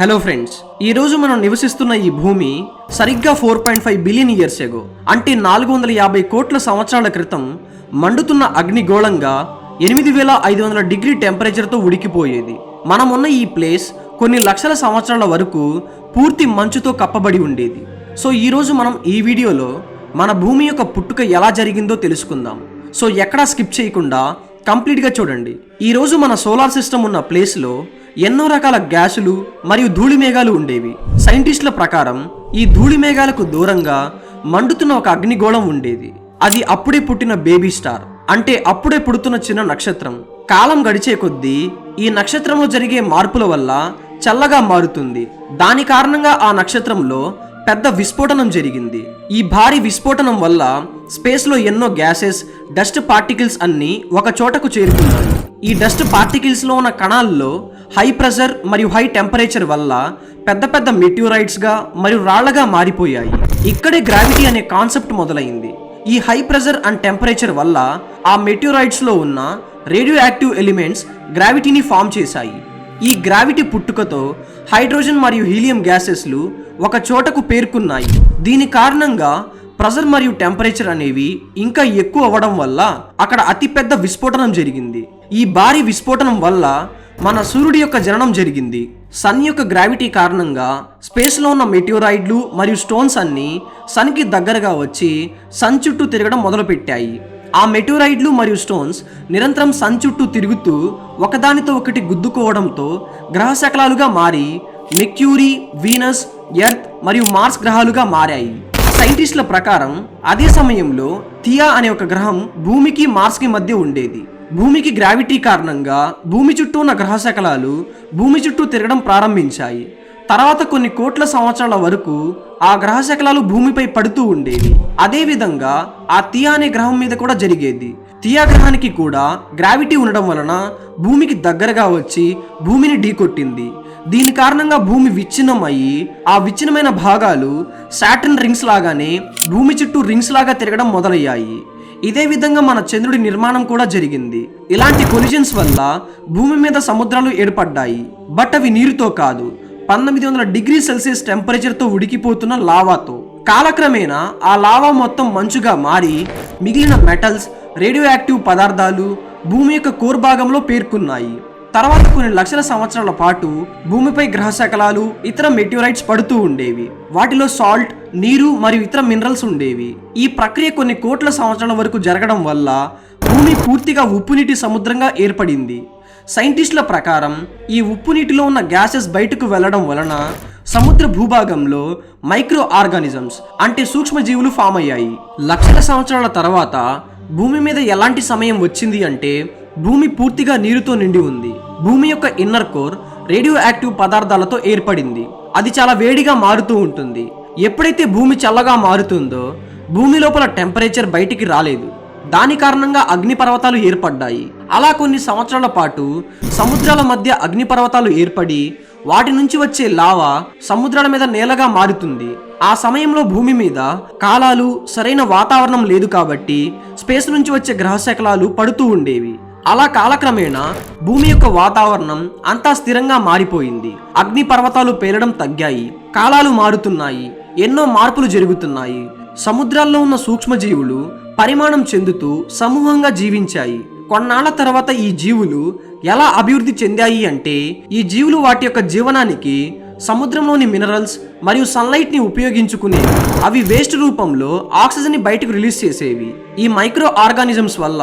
Hello friends ఈ రోజు మనం నివసిస్తున్న ఈ భూమి సరిగ్గా four point five billion years ago అంటే నాలుగు వందల యాభై కోట్ల సంవత్సరాల క్రితం మండుతున్న అగ్నిగోళంగా ఎనిమిది వేల ఐదు వందల డిగ్రీ టెంపరేచర్తో ఉడికిపోయేది. మనం ఉన్న ఈ ప్లేస్ కొన్ని లక్షల సంవత్సరాల వరకు పూర్తి మంచుతో కప్పబడి ఉండేది. సో ఈరోజు మనం ఈ వీడియోలో మన భూమి యొక్క పుట్టుక ఎలా జరిగిందో తెలుసుకుందాం. సో ఎక్కడా స్కిప్ చేయకుండా కంప్లీట్గా చూడండి. ఈరోజు మన సోలార్ సిస్టమ్ ఉన్న ప్లేస్లో ఎన్నో రకాల గ్యాసులు మరియు ధూళి మేఘాలు ఉండేవి. సైంటిస్టుల ప్రకారం ఈ ధూళి మేఘాలకు దూరంగా మండుతున్న ఒక అగ్నిగోళం ఉండేది. అది అప్పుడే పుట్టిన బేబీ స్టార్. అంటే అప్పుడే పుడుతున్న చిన్న నక్షత్రం. కాలం గడిచే కొద్దీ ఈ నక్షత్రంలో జరిగే మార్పుల వల్ల చల్లగా మారుతుంది. దాని కారణంగా ఆ నక్షత్రంలో పెద్ద విస్ఫోటనం జరిగింది. ఈ భారీ విస్ఫోటనం వల్ల స్పేస్లో ఎన్నో గ్యాసెస్ డస్ట్ పార్టికల్స్ అన్నీ ఒక చోటకు చేరుకున్నాయి. ఈ డస్ట్ పార్టికల్స్లో ఉన్న కణాల్లో హై ప్రెషర్ మరియు హై టెంపరేచర్ వల్ల పెద్ద పెద్ద మెట్యూరైట్స్గా మరియు రాళ్ళగా మారిపోయాయి. ఇక్కడే గ్రావిటీ అనే కాన్సెప్ట్ మొదలైంది. ఈ హై ప్రెషర్ అండ్ టెంపరేచర్ వల్ల ఆ మెట్యూరైట్స్లో ఉన్న రేడియో యాక్టివ్ ఎలిమెంట్స్ గ్రావిటీని ఫామ్ చేశాయి. ఈ గ్రావిటీ పుట్టుకతో హైడ్రోజన్ మరియు హీలియం గ్యాసెస్లు ఒక చోటకు పేర్కొన్నాయి. దీని కారణంగా ప్రెజర్ మరియు టెంపరేచర్ అనేవి ఇంకా ఎక్కువ అవ్వడం వల్ల అక్కడ అతిపెద్ద విస్ఫోటనం జరిగింది. ఈ భారీ విస్ఫోటనం వల్ల మన సూర్యుడి యొక్క జననం జరిగింది. సన్ యొక్క గ్రావిటీ కారణంగా స్పేస్లో ఉన్న మెటియోరాయిడ్లు మరియు స్టోన్స్ అన్నీ సన్కి దగ్గరగా వచ్చి సన్ చుట్టూ తిరగడం మొదలుపెట్టాయి. ఆ మెటూరైడ్లు మరియు స్టోన్స్ నిరంతరం సన్ చుట్టూ తిరుగుతూ ఒకదానితో ఒకటి గుద్దుకోవడంతో గ్రహ శకలాలుగా మారి మెక్యూరీ వీనస్ ఎర్త్ మరియు మార్స్ గ్రహాలుగా మారాయి. సైంటిస్టుల ప్రకారం అదే సమయంలో థియా అనే ఒక గ్రహం భూమికి మార్స్కి మధ్య ఉండేది. భూమికి గ్రావిటీ కారణంగా భూమి చుట్టూ ఉన్న గ్రహ శకలాలు భూమి చుట్టూ తిరగడం ప్రారంభించాయి. తర్వాత కొన్ని కోట్ల సంవత్సరాల వరకు ఆ గ్రహ శకలాలు భూమిపై పడుతూ ఉండేవి. అదేవిధంగా ఆ తియా అనే గ్రహం మీద కూడా జరిగేది. తియా గ్రహానికి కూడా గ్రావిటీ ఉండడం వలన భూమికి దగ్గరగా వచ్చి భూమిని ఢీకొట్టింది. దీని కారణంగా భూమి విచ్ఛిన్నం అయ్యి ఆ విచ్ఛిన్నమైన భాగాలు శాటన్ రింగ్స్ లాగానే భూమి చుట్టూ రింగ్స్ లాగా తిరగడం మొదలయ్యాయి. ఇదే విధంగా మన చంద్రుడి నిర్మాణం కూడా జరిగింది. ఇలాంటి కొలిజన్స్ వల్ల భూమి మీద సముద్రాలు ఏర్పడ్డాయి. బట్ అవి నీరుతో కాదు. పంతొమ్మిది వందల డిగ్రీ సెల్సియస్ టెంపరేచర్తో ఉడికిపోతున్న లావాతో. కాలక్రమేణా ఆ లావా మొత్తం మంచుగా మారి మిగిలిన మెటల్స్ రేడియో యాక్టివ్ పదార్థాలు భూమి యొక్క కోర్ భాగంలో పేర్కొన్నాయి. తర్వాత కొన్ని లక్షల సంవత్సరాల పాటు భూమిపై గ్రహ శకలాలు ఇతర మెట్యూరైట్స్ పడుతూ ఉండేవి. వాటిలో సాల్ట్ నీరు మరియు ఇతర మినరల్స్ ఉండేవి. ఈ ప్రక్రియ కొన్ని కోట్ల సంవత్సరాల వరకు జరగడం వల్ల భూమి పూర్తిగా ఉప్పు నీటి సముద్రంగా ఏర్పడింది. సైంటిస్టుల ప్రకారం ఈ ఉప్పు నీటిలో ఉన్న గ్యాసెస్ బయటకు వెళ్ళడం వలన సముద్ర భూభాగంలో మైక్రో ఆర్గానిజమ్స్ అంటే సూక్ష్మజీవులు ఫామ్ అయ్యాయి. లక్షల సంవత్సరాల తర్వాత భూమి మీద ఎలాంటి సమయం వచ్చింది అంటే భూమి పూర్తిగా నీరుతో నిండి ఉంది. భూమి యొక్క ఇన్నర్ కోర్ రేడియో యాక్టివ్ పదార్థాలతో ఏర్పడింది. అది చాలా వేడిగా మారుతూ ఉంటుంది. ఎప్పుడైతే భూమి చల్లగా మారుతుందో భూమి లోపల టెంపరేచర్ బయటికి రాలేదు. దాని కారణంగా అగ్నిపర్వతాలు ఏర్పడ్డాయి. అలా కొన్ని సంవత్సరాల పాటు సముద్రాల మధ్య అగ్నిపర్వతాలు ఏర్పడి వాటి నుంచి వచ్చే లావా సముద్రాల మీద నేలగా మారుతుంది. ఆ సమయంలో భూమి మీద కాలాలు సరైన వాతావరణం లేదు కాబట్టి స్పేస్ నుంచి వచ్చే గ్రహశకలాలు పడుతూ ఉండేవి. అలా కాలక్రమేణా భూమి యొక్క వాతావరణం అంతా స్థిరంగా మారిపోయింది. అగ్ని పర్వతాలు పేలడం తగ్గాయి కాలాలు మారుతున్నాయి ఎన్నో మార్పులు జరుగుతున్నాయి. సముద్రాల్లో ఉన్న సూక్ష్మజీవులు పరిమాణం చెందుతూ సమూహంగా జీవించాయి. కొన్నాళ్ళ తర్వాత ఈ జీవులు ఎలా అభివృద్ధి చెందాయి అంటే ఈ జీవులు వాటి యొక్క జీవనానికి సముద్రంలోని మినరల్స్ మరియు సన్లైట్ని ఉపయోగించుకునే అవి వేస్ట్ రూపంలో ఆక్సిజన్ని బయటకు రిలీజ్ చేసేవి. ఈ మైక్రో ఆర్గానిజమ్స్ వల్ల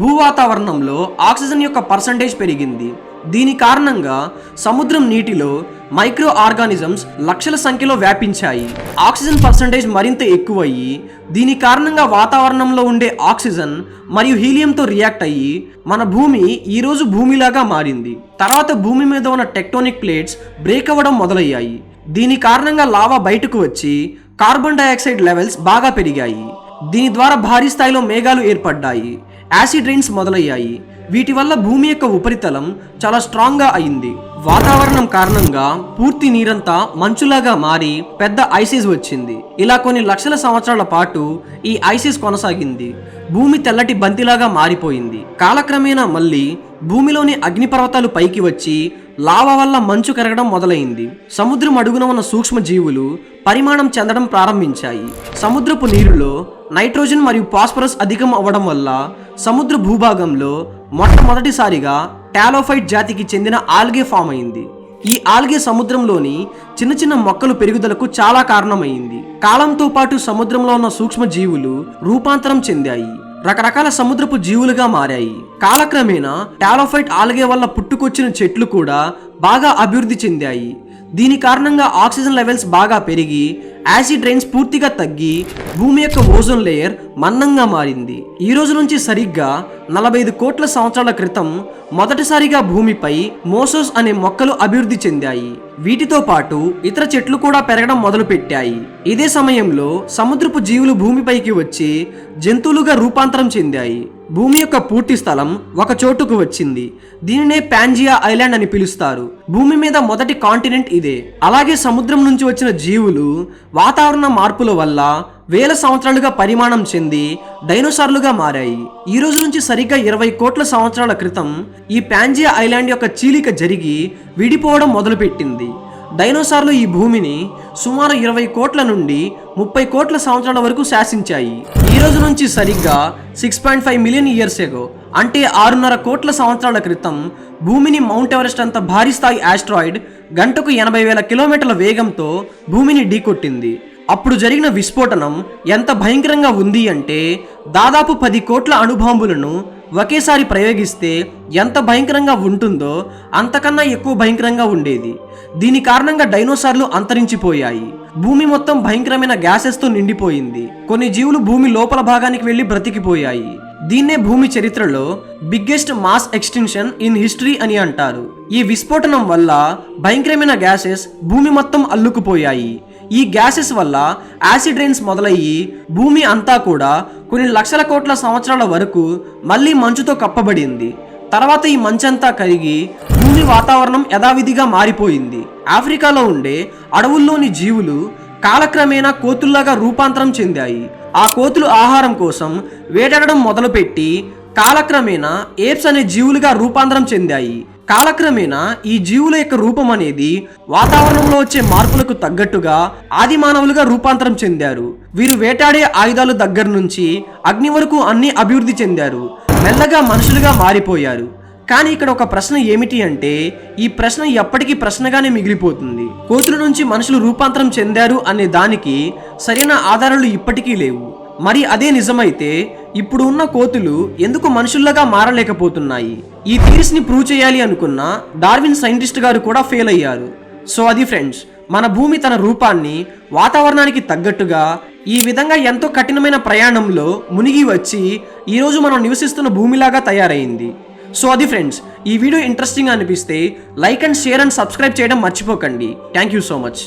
భూ వాతావరణంలో ఆక్సిజన్ యొక్క పర్సంటేజ్ పెరిగింది. దీని కారణంగా సముద్రం నీటిలో మైక్రో ఆర్గానిజమ్స్ లక్షల సంఖ్యలో వ్యాపించాయి. ఆక్సిజన్ పర్సంటేజ్ మరింత ఎక్కువయ్యి దీని కారణంగా వాతావరణంలో ఉండే ఆక్సిజన్ మరియు హీలియంతో రియాక్ట్ అయ్యి మన భూమి ఈరోజు భూమిలాగా మారింది. తర్వాత భూమి మీద ఉన్న టెక్టోనిక్ ప్లేట్స్ బ్రేక్ అవ్వడం మొదలయ్యాయి. దీని కారణంగా లావా బయటకు వచ్చి కార్బన్ డైఆక్సైడ్ లెవెల్స్ బాగా పెరిగాయి. దీని ద్వారా భారీ స్థాయిలో మేఘాలు ఏర్పడ్డాయి. యాసిడ్ రైన్స్ మొదలయ్యాయి. వీటి వల్ల భూమి యొక్క ఉపరితలం చాలా స్ట్రాంగ్గా అయింది. వాతావరణం కారణంగా పూర్తి నీరంతా మంచులాగా మారి పెద్ద ఐసిస్ వచ్చింది. ఇలా కొన్ని లక్షల సంవత్సరాల పాటు ఈ ఐసిస్ కొనసాగింది. భూమి తెల్లటి బంతిలాగా మారిపోయింది. కాలక్రమేణా మళ్ళీ భూమిలోని అగ్నిపర్వతాలు పైకి వచ్చి లావా వల్ల మంచు కరగడం మొదలైంది. సముద్రం అడుగున ఉన్న సూక్ష్మ జీవులు పరిమాణం చెందడం ప్రారంభించాయి. సముద్రపు నీరులో నైట్రోజన్ మరియు ఫాస్ఫరస్ అధికం అవ్వడం వల్ల సముద్ర భూభాగంలో మొట్టమొదటిసారిగా టాలోఫైట్ జాతికి చెందిన ఆల్గే ఫామ్ అయింది. ఈ ఆల్గే సముద్రంలోని చిన్న చిన్న మొక్కలు పెరుగుదలకు చాలా కారణమైంది. కాలంతో పాటు సముద్రంలో ఉన్న సూక్ష్మ జీవులు రూపాంతరం చెందాయి. రకరకాల సముద్రపు జీవులుగా మారాయి. కాలక్రమేణా టాలోఫైట్ ఆల్గే వల్ల పుట్టుకొచ్చిన చెట్లు కూడా బాగా అభివృద్ధి చెందాయి. దీని కారణంగా ఆక్సిజన్ లెవెల్స్ బాగా పెరిగి యాసిడ్ రైన్స్ పూర్తిగా తగ్గి భూమి యొక్క ఓజోన్ లేయర్ మన్నంగా మారింది. ఈ రోజు నుంచి సరిగ్గా నలభై ఐదు కోట్ల సంవత్సరాల క్రితం మొదటిసారిగా భూమిపై మోసోస్ అనే మొక్కలు అభివృద్ధి చెందాయి. వీటితో పాటు ఇతర చెట్లు కూడా పెరగడం మొదలుపెట్టాయి. ఇదే సమయంలో సముద్రపు జీవులు భూమిపైకి వచ్చి జంతువులుగా రూపాంతరం చెందాయి. భూమి యొక్క పూర్తి స్థలం ఒక చోటుకు వచ్చింది. దీనినే పాంజియా ఐలాండ్ అని పిలుస్తారు. భూమి మీద మొదటి కాంటినెంట్ ఇదే. అలాగే సముద్రం నుంచి వచ్చిన జీవులు వాతావరణ మార్పుల వల్ల వేల సంవత్సరాలుగా పరిమాణం చెంది డైనోసార్లుగా మారాయి. ఈ రోజు నుంచి సరిగ్గా ఇరవై కోట్ల సంవత్సరాల క్రితం ఈ ప్యాంజియా ఐలాండ్ యొక్క చీలిక జరిగి విడిపోవడం మొదలుపెట్టింది. డైనోసార్లు ఈ భూమిని సుమారు ఇరవై కోట్ల నుండి ముప్పై కోట్ల సంవత్సరాల వరకు శాసించాయి. ఈ రోజు నుంచి సరిగ్గా six point five million years ago అంటే ఆరున్నర కోట్ల సంవత్సరాల క్రితం భూమిని మౌంట్ ఎవరెస్ట్ అంత భారీ స్థాయి ఆస్ట్రాయిడ్ గంటకు ఎనభై వేల కిలోమీటర్ల వేగంతో భూమిని ఢీకొట్టింది. అప్పుడు జరిగిన విస్ఫోటనం ఎంత భయంకరంగా ఉంది అంటే దాదాపు పది కోట్ల అణుబాంబులను ఒకేసారి ప్రయోగిస్తే ఎంత భయంకరంగా ఉంటుందో అంతకన్నా ఎక్కువ భయంకరంగా ఉండేది. దీని కారణంగా డైనోసార్లు అంతరించిపోయాయి. భూమి మొత్తం భయంకరమైన గ్యాసెస్తో నిండిపోయింది. కొన్ని జీవులు భూమి లోపల భాగానికి వెళ్ళి బ్రతికిపోయాయి. దీన్నే భూమి చరిత్రలో biggest mass extension in history అని అంటారు. ఈ విస్ఫోటనం వల్ల భయంకరమైన గ్యాసెస్ భూమి మొత్తం అల్లుకుపోయాయి. ఈ గ్యాసెస్ వల్ల యాసిడ్ రైన్స్ మొదలయ్యి భూమి అంతా కూడా కొన్ని లక్షల కోట్ల సంవత్సరాల వరకు మళ్ళీ మంచుతో కప్పబడింది. తర్వాత ఈ మంచంతా కరిగి భూమి వాతావరణం యథావిధిగా మారిపోయింది. ఆఫ్రికాలో ఉండే అడవుల్లోని జీవులు కాలక్రమేణా కోతుల్లాగా రూపాంతరం చెందాయి. ఆ కోతులు ఆహారం కోసం వేటాడడం మొదలుపెట్టి కాలక్రమేణా ఏప్స్ అనే జీవులుగా రూపాంతరం చెందాయి. కాలక్రమేణా ఈ జీవుల యొక్క రూపం అనేది వాతావరణంలో వచ్చే మార్పులకు తగ్గట్టుగా ఆది మానవులుగా రూపాంతరం చెందారు. వీరు వేటాడే ఆయుధాలు దగ్గర నుంచి అగ్ని వరకు అన్ని అభివృద్ధి చెందారు. మెల్లగా మనుషులుగా మారిపోయారు. కానీ ఇక్కడ ఒక ప్రశ్న ఏమిటి అంటే ఈ ప్రశ్న ఎప్పటికీ ప్రశ్నగానే మిగిలిపోతుంది. కోతుల నుంచి మనుషులు రూపాంతరం చెందారు అనే దానికి సరైన ఆధారాలు ఇప్పటికీ లేవు. మరి అదే నిజమైతే ఇప్పుడు ఉన్న కోతులు ఎందుకు మనుషుల్లాగా మారలేకపోతున్నాయి? ఈ థీరీస్ని ప్రూవ్ చేయాలి అనుకున్న డార్విన్ సైంటిస్ట్ గారు కూడా ఫెయిల్ అయ్యారు. సో అది ఫ్రెండ్స్ మన భూమి తన రూపాన్ని వాతావరణానికి తగ్గట్టుగా ఈ విధంగా ఎంతో కఠినమైన ప్రయాణంలో మునిగి వచ్చి ఈరోజు మనం నివసిస్తున్న భూమిలాగా తయారైంది. సో అది ఫ్రెండ్స్ ఈ వీడియో ఇంట్రెస్టింగ్ అనిపిస్తే like and share and subscribe చేయడం మర్చిపోకండి. Thank you so much